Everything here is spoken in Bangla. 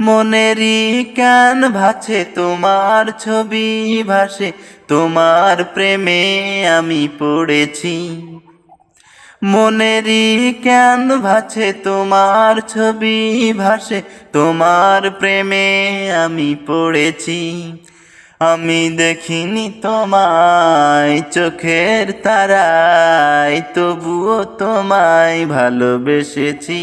মনেরই কেন ভাছে তোমার ছবি ভাসে? তোমার প্রেমে আমি পড়েছি। মনেরই কেন ভাছে তোমার ছবি ভাসে? তোমার প্রেমে আমি পড়েছি। আমি দেখিনি তোমায় চোখের তারায়, তবুও তোমায় ভালোবেসেছি।